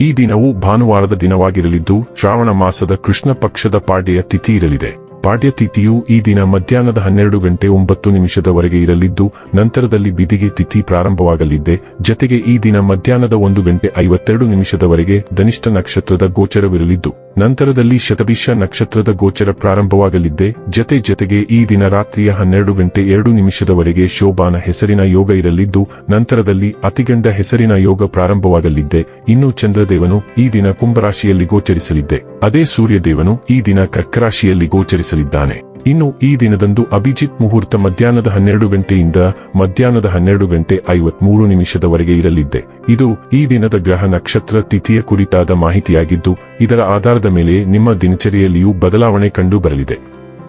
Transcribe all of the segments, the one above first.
ಈ ದಿನವು ಭಾನುವಾರದ ದಿನವಾಗಿರಲಿದ್ದು ಶ್ರಾವಣ ಮಾಸದ ಕೃಷ್ಣ ಪಕ್ಷದ ಪಾಡ್ಯ ತಿಥಿ ಇರಲಿದೆ. ಪಾಡ್ಯ ತಿಥಿಯು ಈ ದಿನ ಮಧ್ಯಾಹ್ನದ ಹನ್ನೆರಡು ಗಂಟೆ ಒಂಬತ್ತು ನಿಮಿಷದವರೆಗೆ ಇರಲಿದ್ದು, ನಂತರದಲ್ಲಿ ಬಿದಿಗೆ ತಿಥಿ ಪ್ರಾರಂಭವಾಗಲಿದೆ ಜತೆಗೆ ಈ ದಿನ ಮಧ್ಯಾಹ್ನದ ಒಂದು ಗಂಟೆ ಐವತ್ತೆರಡು ನಿಮಿಷದವರೆಗೆ ಧನಿಷ್ಠ ನಕ್ಷತ್ರದ ಗೋಚರವಿರಲಿದ್ದು. ನಂತರದಲ್ಲಿ ಶತಭಿಷ ನಕ್ಷತ್ರದ ಗೋಚರ ಪ್ರಾರಂಭವಾಗಲಿದ್ದೆ. ಜತೆ ಜತೆಗೆ ಈ ದಿನ ರಾತ್ರಿಯ ಹನ್ನೆರಡು ಗಂಟೆ ಎರಡು ನಿಮಿಷದವರೆಗೆ ಶೋಭಾನ ಹೆಸರಿನ ಯೋಗ ಇರಲಿದ್ದು, ನಂತರದಲ್ಲಿ ಅತಿಗಂಡ ಹೆಸರಿನ ಯೋಗ ಪ್ರಾರಂಭವಾಗಲಿದ್ದೆ. ಇನ್ನು ಚಂದ್ರದೇವನು ಈ ದಿನ ಕುಂಭರಾಶಿಯಲ್ಲಿ ಗೋಚರಿಸಲಿದ್ದೆ. ಅದೇ ಸೂರ್ಯದೇವನು ಈ ದಿನ ಕರ್ಕರಾಶಿಯಲ್ಲಿ ಗೋಚರಿಸಲಿದ್ದಾನೆ. ಇನ್ನು ಈ ದಿನದಂದು ಅಭಿಜಿತ್ ಮುಹೂರ್ತ ಮಧ್ಯಾಹ್ನದ ಹನ್ನೆರಡು ಗಂಟೆಯಿಂದ ಮಧ್ಯಾಹ್ನದ ಹನ್ನೆರಡು ಗಂಟೆ ಐವತ್ಮೂರು ನಿಮಿಷದವರೆಗೆ ಇರಲಿದ್ದೆ ಇದು ಈ ದಿನದ ಗ್ರಹ ನಕ್ಷತ್ರ ತಿಥಿಯ ಕುರಿತಾದ ಮಾಹಿತಿಯಾಗಿದ್ದು, ಇದರ ಆಧಾರದ ಮೇಲೆ ನಿಮ್ಮ ದಿನಚರಿಯಲ್ಲಿಯೂ ಬದಲಾವಣೆ ಕಂಡು ಬರಲಿದೆ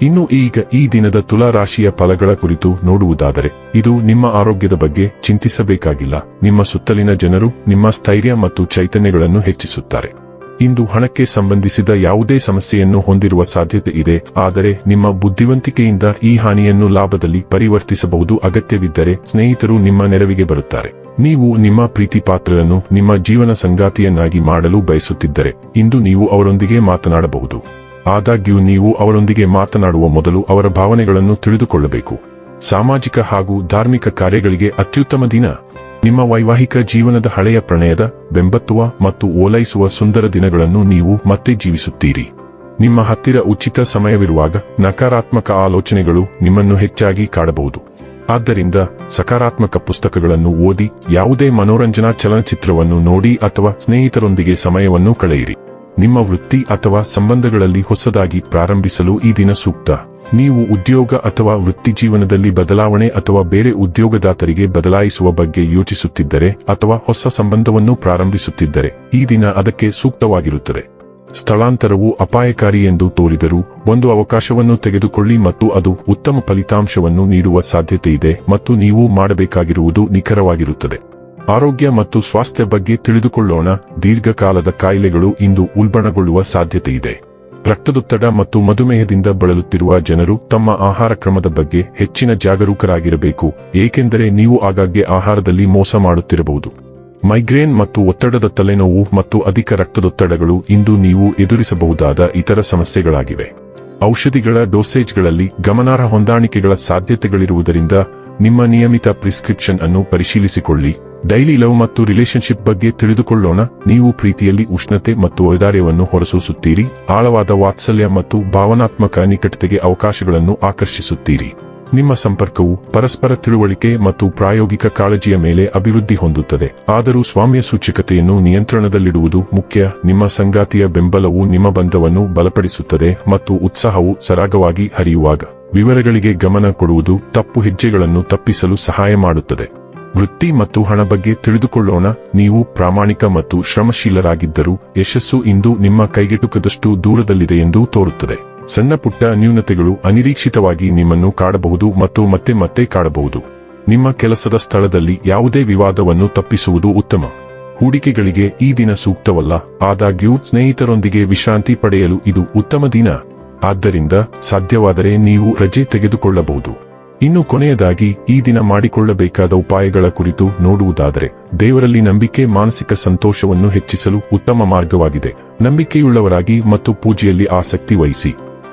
ಇನ್ನು ಈಗ ಈ ದಿನದ ತುಲಾ ರಾಶಿಯ ಫಲಗಳ ಕುರಿತು ನೋಡುವುದಾದರೆ, ಇದು ನಿಮ್ಮ ಆರೋಗ್ಯದ ಬಗ್ಗೆ ಚಿಂತಿಸಬೇಕಾಗಿಲ್ಲ. ನಿಮ್ಮ ಸುತ್ತಲಿನ ಜನರು ನಿಮ್ಮ ಸ್ಥೈರ್ಯ ಮತ್ತು ಚೈತನ್ಯಗಳನ್ನು ಹೆಚ್ಚಿಸುತ್ತಾರೆ. ಇಂದು ಹಣಕ್ಕೆ ಸಂಬಂಧಿಸಿದ ಯಾವುದೇ ಸಮಸ್ಯೆಯನ್ನು ಹೊಂದಿರುವ ಸಾಧ್ಯತೆ ಇದೆ, ಆದರೆ ನಿಮ್ಮ ಬುದ್ಧಿವಂತಿಕೆಯಿಂದ ಈ ಹಾನಿಯನ್ನು ಲಾಭದಲ್ಲಿ ಪರಿವರ್ತಿಸಬಹುದು. ಅಗತ್ಯವಿದ್ದರೆ ಸ್ನೇಹಿತರು ನಿಮ್ಮ ನೆರವಿಗೆ ಬರುತ್ತಾರೆ. ನೀವು ನಿಮ್ಮ ಪ್ರೀತಿ ಪಾತ್ರರನ್ನು ನಿಮ್ಮ ಜೀವನ ಸಂಗಾತಿಯನ್ನಾಗಿ ಮಾಡಲು ಬಯಸುತ್ತಿದ್ದರೆ ಇಂದು ನೀವು ಅವರೊಂದಿಗೆ ಮಾತನಾಡಬಹುದು. ಆದಾಗ್ಯೂ ನೀವು ಅವರೊಂದಿಗೆ ಮಾತನಾಡುವ ಮೊದಲು ಅವರ ಭಾವನೆಗಳನ್ನು ತಿಳಿದುಕೊಳ್ಳಬೇಕು. ಸಾಮಾಜಿಕ ಹಾಗೂ ಧಾರ್ಮಿಕ ಕಾರ್ಯಗಳಿಗೆ ಅತ್ಯುತ್ತಮ ದಿನ. ನಿಮ್ಮ ವೈವಾಹಿಕ ಜೀವನದ ಹಳೆಯ ಪ್ರಣಯದ, ಬೆಂಬತ್ತುವ ಮತ್ತು ಓಲೈಸುವ ಸುಂದರ ದಿನಗಳನ್ನು ನೀವು ಮತ್ತೆ ಜೀವಿಸುತ್ತೀರಿ. ನಿಮ್ಮ ಹತ್ತಿರ ಉಚಿತ ಸಮಯವಿರುವಾಗ ನಕಾರಾತ್ಮಕ ಆಲೋಚನೆಗಳು ನಿಮ್ಮನ್ನು ಹೆಚ್ಚಾಗಿ ಕಾಡಬಹುದು. ಆದ್ದರಿಂದ ಸಕಾರಾತ್ಮಕ ಪುಸ್ತಕಗಳನ್ನು ಓದಿ, ಯಾವುದೇ ಮನೋರಂಜನಾ ಚಲನಚಿತ್ರವನ್ನು ನೋಡಿ ಅಥವಾ ಸ್ನೇಹಿತರೊಂದಿಗೆ ಸಮಯವನ್ನು ಕಳೆಯಿರಿ. ನಿಮ್ಮ ವೃತ್ತಿ ಅಥವಾ ಸಂಬಂಧಗಳಲ್ಲಿ ಹೊಸದಾಗಿ ಪ್ರಾರಂಭಿಸಲು ಈ ದಿನ ಸೂಕ್ತ. ನೀವು ಉದ್ಯೋಗ ಅಥವಾ ವೃತ್ತಿ ಜೀವನದಲ್ಲಿ ಬದಲಾವಣೆ ಅಥವಾ ಬೇರೆ ಉದ್ಯೋಗದಾತರಿಗೆ ಬದಲಾಯಿಸುವ ಬಗ್ಗೆ ಯೋಚಿಸುತ್ತಿದ್ದರೆ ಅಥವಾ ಹೊಸ ಸಂಬಂಧವನ್ನು ಪ್ರಾರಂಭಿಸುತ್ತಿದ್ದರೆ ಈ ದಿನ ಅದಕ್ಕೆ ಸೂಕ್ತವಾಗಿರುತ್ತದೆ. ಸ್ಥಳಾಂತರವು ಅಪಾಯಕಾರಿ ಎಂದು ತೋರಿದರೂ ಒಂದು ಅವಕಾಶವನ್ನು ತೆಗೆದುಕೊಳ್ಳಿ ಮತ್ತು ಅದು ಉತ್ತಮ ಫಲಿತಾಂಶವನ್ನು ನೀಡುವ ಸಾಧ್ಯತೆಯಿದೆ ಮತ್ತು ನೀವು ಮಾಡಬೇಕಾಗಿರುವುದು ನಿಖರವಾಗಿರುತ್ತದೆ. ಆರೋಗ್ಯ ಮತ್ತು ಸ್ವಾಸ್ಥ್ಯ ಬಗ್ಗೆ ತಿಳಿದುಕೊಳ್ಳೋಣ. ದೀರ್ಘಕಾಲದ ಕಾಯಿಲೆಗಳು ಇಂದು ಉಲ್ಬಣಗೊಳ್ಳುವ ಸಾಧ್ಯತೆಯಿದೆ. ರಕ್ತದೊತ್ತಡ ಮತ್ತು ಮಧುಮೇಹದಿಂದ ಬಳಲುತ್ತಿರುವ ಜನರು ತಮ್ಮ ಆಹಾರ ಕ್ರಮದ ಬಗ್ಗೆ ಹೆಚ್ಚಿನ ಜಾಗರೂಕರಾಗಿರಬೇಕು. ಏಕೆಂದರೆ ನೀವು ಆಗಾಗ್ಗೆ ಆಹಾರದಲ್ಲಿ ಮೋಸ ಮಾಡುತ್ತಿರಬಹುದು. ಮೈಗ್ರೇನ್ ಮತ್ತು ಒತ್ತಡದ ತಲೆನೋವು ಮತ್ತು ಅಧಿಕ ರಕ್ತದೊತ್ತಡಗಳು ಇಂದು ನೀವು ಎದುರಿಸಬಹುದಾದ ಇತರ ಸಮಸ್ಯೆಗಳಾಗಿವೆ. ಔಷಧಿಗಳ ಡೋಸೇಜ್ಗಳಲ್ಲಿ ಗಮನಾರ್ಹ ಹೊಂದಾಣಿಕೆಗಳ ಸಾಧ್ಯತೆಗಳಿರುವುದರಿಂದ ನಿಮ್ಮ ನಿಯಮಿತ ಪ್ರಿಸ್ಕ್ರಿಪ್ಷನ್ ಅನ್ನು ಪರಿಶೀಲಿಸಿಕೊಳ್ಳಿ. ಡೈಲಿ ಲವ್ ಮತ್ತು ರಿಲೇಶನ್ಶಿಪ್ ಬಗ್ಗೆ ತಿಳಿದುಕೊಳ್ಳೋಣ. ನೀವು ಪ್ರೀತಿಯಲ್ಲಿ ಉಷ್ಣತೆ ಮತ್ತು ಔದಾರ್ಯವನ್ನು ಹೊರಸೂಸುತ್ತೀರಿ. ಆಳವಾದ ವಾತ್ಸಲ್ಯ ಮತ್ತು ಭಾವನಾತ್ಮಕ ನಿಕಟತೆಗೆ ಅವಕಾಶಗಳನ್ನು ಆಕರ್ಷಿಸುತ್ತೀರಿ. ನಿಮ್ಮ ಸಂಪರ್ಕವು ಪರಸ್ಪರ ತಿಳುವಳಿಕೆ ಮತ್ತು ಪ್ರಾಯೋಗಿಕ ಕಾಳಜಿಯ ಮೇಲೆ ಅಭಿವೃದ್ಧಿ ಹೊಂದುತ್ತದೆ. ಆದರೂ ಸ್ವಾಮ್ಯ ಸೂಚಕತೆಯನ್ನು ನಿಯಂತ್ರಣದಲ್ಲಿಡುವುದು ಮುಖ್ಯ. ನಿಮ್ಮ ಸಂಗಾತಿಯ ಬೆಂಬಲವು ನಿಮ್ಮ ಬಂಧವನ್ನು ಬಲಪಡಿಸುತ್ತದೆ ಮತ್ತು ಉತ್ಸಾಹವು ಸರಾಗವಾಗಿ ಹರಿಯುವಾಗ ವಿವರಗಳಿಗೆ ಗಮನ ಕೊಡುವುದು ತಪ್ಪು ಹೆಜ್ಜೆಗಳನ್ನು ತಪ್ಪಿಸಲು ಸಹಾಯ ಮಾಡುತ್ತದೆ. ವೃತ್ತಿ ಮತ್ತು ಹಣ ಬಗ್ಗೆ ತಿಳಿದುಕೊಳ್ಳೋಣ. ನೀವು ಪ್ರಾಮಾಣಿಕ ಮತ್ತು ಶ್ರಮಶೀಲರಾಗಿದ್ದರೂ ಯಶಸ್ಸು ಇಂದು ನಿಮ್ಮ ಕೈಗೆಟುಕದಷ್ಟು ದೂರದಲ್ಲಿದೆ ಎಂದು ತೋರುತ್ತದೆ. ಸಣ್ಣ ಪುಟ್ಟ ನ್ಯೂನತೆಗಳು ಅನಿರೀಕ್ಷಿತವಾಗಿ ನಿಮ್ಮನ್ನು ಕಾಡಬಹುದು ಮತ್ತು ಮತ್ತೆ ಮತ್ತೆ ಕಾಡಬಹುದು. ನಿಮ್ಮ ಕೆಲಸದ ಸ್ಥಳದಲ್ಲಿ ಯಾವುದೇ ವಿವಾದವನ್ನು ತಪ್ಪಿಸುವುದು ಉತ್ತಮ. ಹೂಡಿಕೆಗಳಿಗೆ ಈ ದಿನ ಸೂಕ್ತವಲ್ಲ, ಆದಾಗ್ಯೂ ಸ್ನೇಹಿತರೊಂದಿಗೆ ವಿಶ್ರಾಂತಿ ಪಡೆಯಲು ಇದು ಉತ್ತಮ ದಿನ. ಆದ್ದರಿಂದ ಸಾಧ್ಯವಾದರೆ ನೀವು ರಜೆ ತೆಗೆದುಕೊಳ್ಳಬಹುದು. ಇನ್ನು ಕೊನೆಯದಾಗಿ ಈ ದಿನ ಮಾಡಿಕೊಳ್ಳಬೇಕಾದ ಉಪಾಯಗಳ ಕುರಿತು ನೋಡುವುದಾದರೆ, ದೇವರಲ್ಲಿ ನಂಬಿಕೆ ಮಾನಸಿಕ ಸಂತೋಷವನ್ನು ಹೆಚ್ಚಿಸಲು ಉತ್ತಮ ಮಾರ್ಗವಾಗಿದೆ. ನಂಬಿಕೆಯುಳ್ಳವರಾಗಿ ಮತ್ತು ಪೂಜೆಯಲ್ಲಿ ಆಸಕ್ತಿ ವಹಿಸಿ.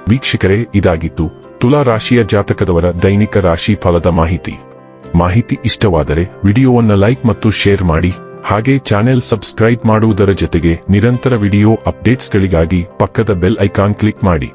ವೀಕ್ಷಕರೇ, ಇದಾಗಿತ್ತು ತುಲಾ ರಾಶಿಯ ಜಾತಕದವರ ದೈನಿಕ ರಾಶಿ ಫಲದ ಮಾಹಿತಿ. ಮಾಹಿತಿ ಇಷ್ಟವಾದರೆ ವಿಡಿಯೋವನ್ನು ಲೈಕ್ ಮತ್ತು ಶೇರ್ ಮಾಡಿ. ಹಾಗೆ ಚಾನೆಲ್ ಸಬ್ಸ್ಕ್ರೈಬ್ ಮಾಡುವುದರ ಜೊತೆಗೆ ನಿರಂತರ ವಿಡಿಯೋ ಅಪ್ಡೇಟ್ಸ್ಗಳಿಗಾಗಿ ಪಕ್ಕದ ಬೆಲ್ ಐಕಾನ್ ಕ್ಲಿಕ್ ಮಾಡಿ.